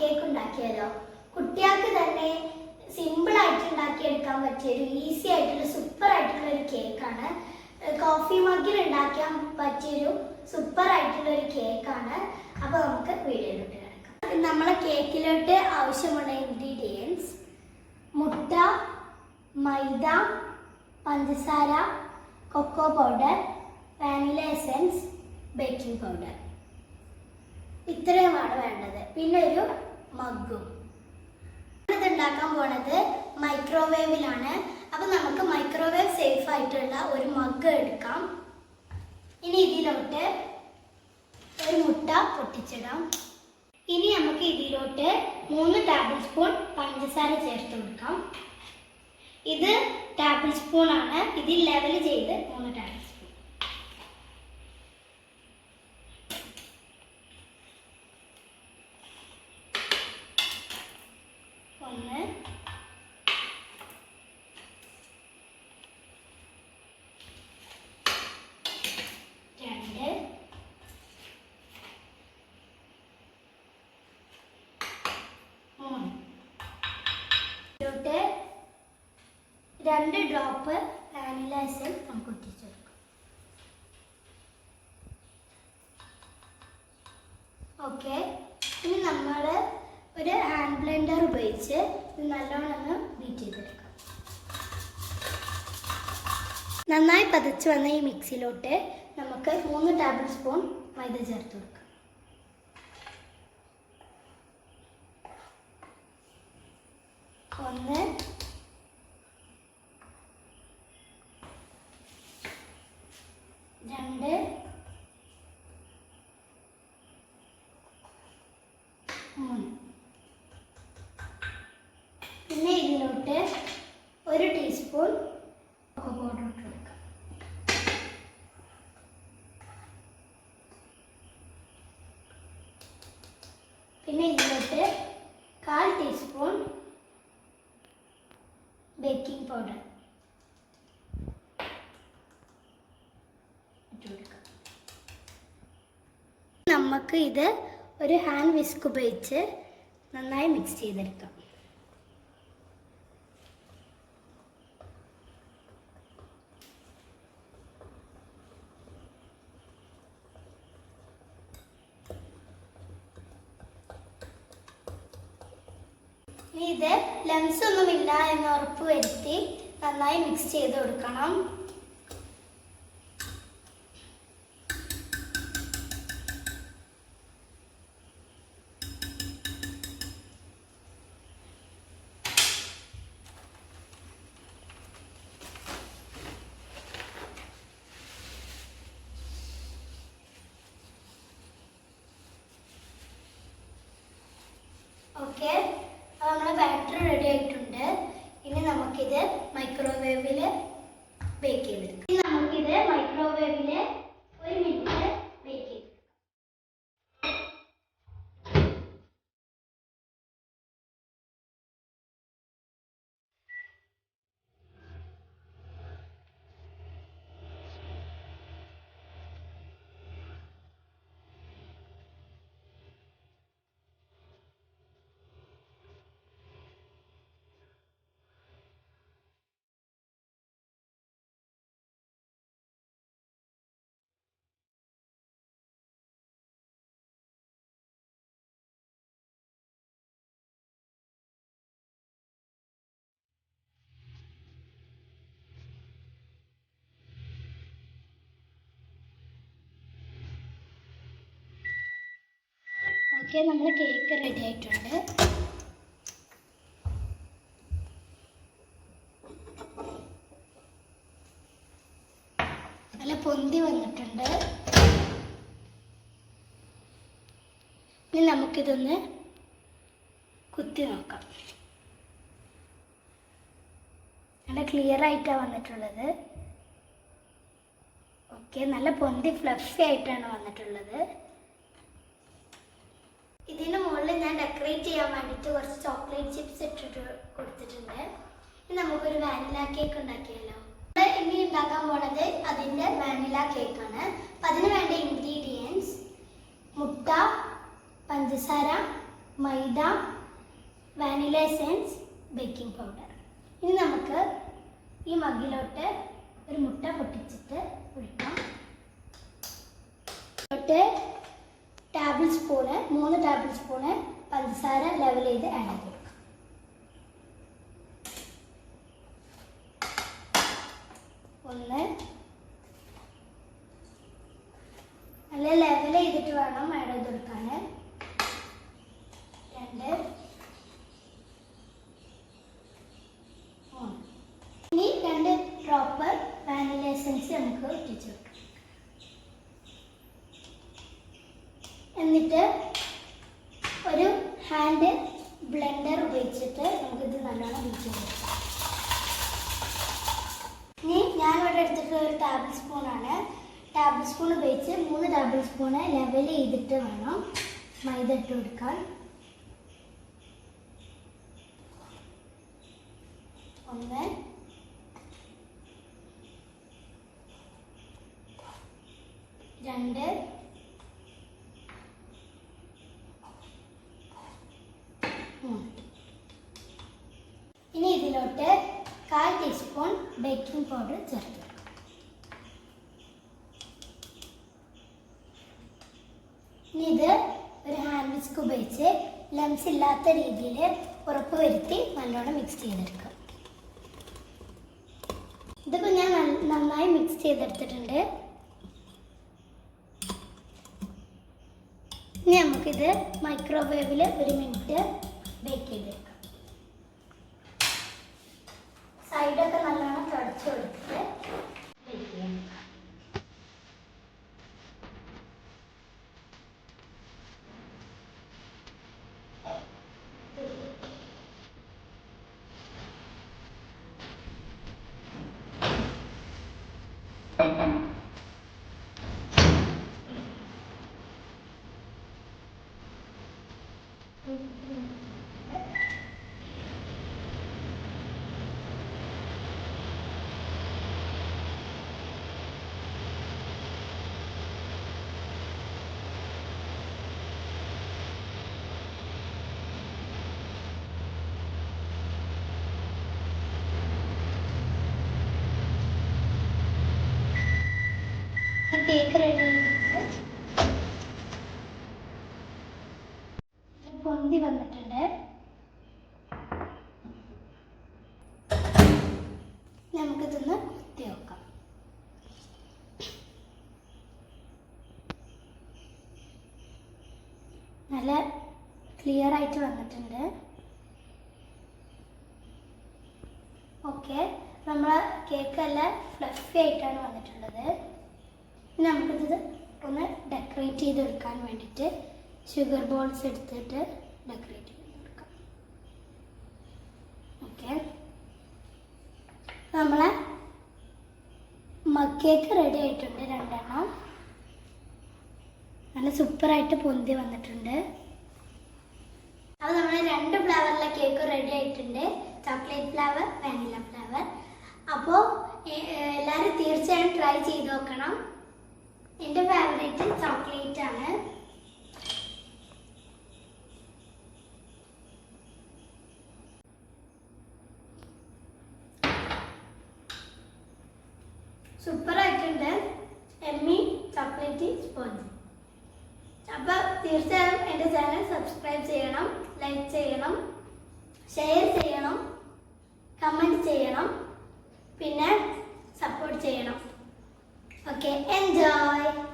Cake ഉണ്ടാക്കിയാലോ? കുട്ടികൾക്ക് തന്നെ സിമ്പിൾ ആയിട്ട് ഉണ്ടാക്കിയെടുക്കാൻ പറ്റിയ ഒരു ഈസി ആയിട്ടുള്ള സൂപ്പർ ആയിട്ടുള്ള ഒരു കേക്കാണ് കോഫി മഗ്ഗിൽ ഉണ്ടാക്കാൻ പറ്റിയൊരു സൂപ്പർ ആയിട്ടുള്ള ഒരു കേക്കാണ് അപ്പോൾ നമുക്ക് വീഡിയോയിലോട്ട് കിടക്കാം. നമ്മളെ കേക്കിലോട്ട് ആവശ്യമുള്ള ഇൻഗ്രീഡിയൻസ് മുട്ട മൈദ പഞ്ചസാര cocoa powder vanilla essence baking powder ഇത്രയുമാണ് വേണ്ടത്. പിന്നെ ഒരു മഗ്ഗും. ഇത് ഉണ്ടാക്കാൻ പോണത് മൈക്രോവേവിലാണ്. അപ്പോൾ നമുക്ക് മൈക്രോവേവ് സേഫ് ആയിട്ടുള്ള ഒരു മഗ് എടുക്കാം. ഇനി ഇതിലോട്ട് ഒരു മുട്ട പൊട്ടിച്ചിടാം. ഇനി നമുക്ക് ഇതിലോട്ട് മൂന്ന് ടേബിൾ സ്പൂൺ പഞ്ചസാര ചേർത്ത് കൊടുക്കാം. ഇത് ടേബിൾ സ്പൂൺ ആണ്. ഇതിൽ ലെവൽ ചെയ്ത് മൂന്ന് ടേബിൾ സ്പൂൺ ഒന്ന് രണ്ട് മൂന്ന് ഇതിലോട്ട് രണ്ട് ഡ്രോപ്പ് വാനില എസൻസ് നമുക്ക് കൊടുക്കാം ഓക്കെ ഇനി നമ്മൾ ഒരു ഹാൻഡ് ബ്ലെൻഡർ ഉപയോഗിച്ച് ഇത് നല്ലോണം ഒന്ന് ബീറ്റ് ചെയ്തെടുക്കാം. നന്നായി പതച്ച് വന്ന ഈ മിക്സിയിലോട്ട് നമുക്ക് മൂന്ന് ടേബിൾ സ്പൂൺ മൈദ ചേർത്ത് കൊടുക്കാം. ഒന്ന് രണ്ട് മൂന്ന് പിന്നെ ഇതിലോട്ട് ഒരു ടീസ്പൂൺ കൊക്കോ പൗഡർ ഇട്ട് കൊടുക്കാം. പിന്നെ ഇതിലോട്ട് കാൽ ടീസ്പൂൺ ബേക്കിംഗ് പൗഡർ നമുക്ക് ഇത് ഒരു ഹാൻഡ് വിസ്ക് ഉപയോഗിച്ച് നന്നായി മിക്സ് ചെയ്തെടുക്കാം. ഇത് ലംസ് ഒന്നുമില്ല എന്ന് ഉറപ്പ് വരുത്തി നന്നായി മിക്സ് ചെയ്ത് കൊടുക്കണം. ഓക്കെ നമ്മുടെ ബാറ്ററി റെഡി ആയിട്ടുണ്ട് ഇനി നമുക്കിത് മൈക്രോവേവിൽ ബേക്ക് ചെയ്തെടുക്കാം ഇനി നമുക്കിത് മൈക്രോവേവിൽ ഒരു മിനിറ്റ് ബേക്ക് ചെയ്ത് ഓക്കെ നമ്മൾ കേക്ക് റെഡി ആയിട്ടുണ്ട്. നല്ല പൊന്തി വന്നിട്ടുണ്ട്. ഇനി നമുക്കിതൊന്ന് കുത്തി നോക്കാം. നല്ല ക്ലിയർ ആയിട്ടാണ് വന്നിട്ടുള്ളത്. ഓക്കെ നല്ല പൊന്തി ഫ്ലഫി ആയിട്ടാണ് വന്നിട്ടുള്ളത്. ഇതിന് മുകളിൽ ഞാൻ ഡെക്കറേറ്റ് ചെയ്യാൻ വേണ്ടിയിട്ട് കുറച്ച് ചോക്ലേറ്റ് ചിപ്സ് ഇട്ടിട്ട് കൊടുത്തിട്ടുണ്ട്. ഇനി നമുക്കൊരു വാനില കേക്ക് ഉണ്ടാക്കിയല്ലോ ഇനി ഉണ്ടാക്കാൻ പോണത് അതിന്റെ വാനില കേക്കാണ് അപ്പം അതിന് വേണ്ട ഇൻഗ്രീഡിയൻസ് മുട്ട പഞ്ചസാര മൈദ വാനില എസെൻസ് ബേക്കിംഗ് പൗഡർ ഇനി നമുക്ക് ഈ മഗ്ഗിലോട്ട് ഒരു മുട്ട പൊട്ടിച്ചിട്ട് ഒഴിക്കാം. ടേബിൾ സ്പൂണ് മൂന്ന് ടേബിൾ സ്പൂണ് പഞ്ചസാര ലെവൽ ചെയ്ത് ആഡ് ചെയ്ത് കൊടുക്കാം ഒന്ന്. നല്ല ലെവൽ ചെയ്തിട്ട് വേണം ആഡ് ചെയ്ത് കൊടുക്കാൻ രണ്ട്. മൂന്ന്. ഇനി രണ്ട് ഡ്രോപ്പ് വാനില എസൻസ് നമുക്ക് ഒട്ടിച്ചു വെക്കാം. എന്നിട്ട് ഒരു ഹാൻഡ് ബ്ലെൻഡർ ഉപയോഗിച്ചിട്ട് നമുക്കിത് നല്ലോണം ബീറ്റ് ചെയ്യാം. ഇനി ഞാനിവിടെ എടുത്തിട്ടുള്ള ഒരു ടേബിൾ സ്പൂണാണ് ടേബിൾ സ്പൂൺ ഉപയോഗിച്ച് മൂന്ന് ടേബിൾ സ്പൂണ് ലെവൽ ചെയ്തിട്ട് വേണം മൈദ ഇട്ട് കൊടുക്കാൻ. ഒന്ന്. രണ്ട് മൂന്ന് ഇനി ഇതിലോട്ട് കാൽ ടീസ്പൂൺ ബേക്കിംഗ് പൗഡർ ചേർക്കുക. ഇനി ഇത് ഒരു ഹാൻഡ് വിസ്ക് ഉപയോഗിച്ച് ലംസ് ഇല്ലാത്ത രീതിയിൽ ഉറപ്പുവരുത്തി നല്ലോണം മിക്സ് ചെയ്തെടുക്കാം ഇതിപ്പോൾ ഞാൻ നന്നായി മിക്സ് ചെയ്തെടുത്തിട്ടുണ്ട്. ഇനി നമുക്കിത് മൈക്രോവേവിൽ ഒരു മിനിറ്റ് ബേക്ക് ചെയ്തെടുക്കാം. സൈഡൊക്കെ നല്ലോണം തുടച്ചു കൊടുത്തിട്ട് കേക്ക് റെഡി പൊന്തി വന്നിട്ടുണ്ട് നമുക്കിതൊന്ന് കുത്തി നോക്കാം നല്ല ക്ലിയർ ആയിട്ട് വന്നിട്ടുണ്ട്. ഓക്കെ നമ്മളെ കേക്കെല്ലാം ഫ്ലഫി ആയിട്ടാണ് വന്നിട്ടുള്ളത്. ഇനി നമുക്കിത് ഒന്ന് ഡെക്കറേറ്റ് ചെയ്തെടുക്കാൻ വേണ്ടിയിട്ട് ഷുഗർ ബോൾസ് എടുത്തിട്ട് ഡെക്കറേറ്റ് ചെയ്തെടുക്കാം ഓക്കെ നമ്മളെ മക്കേക്ക് റെഡി ആയിട്ടുണ്ട് രണ്ടെണ്ണം. നല്ല സൂപ്പറായിട്ട് പൊന്തി വന്നിട്ടുണ്ട്. അപ്പോൾ നമ്മൾ രണ്ട് ഫ്ലേവറിലെ കേക്ക് റെഡി ആയിട്ടുണ്ട്. ചോക്ലേറ്റ് ഫ്ലേവർ വാനില ഫ്ലേവർ അപ്പോൾ എല്ലാവരും തീർച്ചയായും ട്രൈ ചെയ്ത് നോക്കണം. എന്റെ ഫേവറേറ്റ് ചോക്ലേറ്റ് ആണ്. സൂപ്പർ ആയിട്ടുണ്ട്. എമ്മി ചോക്ലേറ്റ് സ്പോഞ്ച് അപ്പോൾ തീർച്ചയായും എന്റെ ചാനൽ സബ്സ്ക്രൈബ് ചെയ്യണം ലൈക്ക് ചെയ്യണം ഷെയർ ചെയ്യണം കമന്റ് ചെയ്യണം പിന്നെ സപ്പോർട്ട് ചെയ്യണം. Okay, enjoy.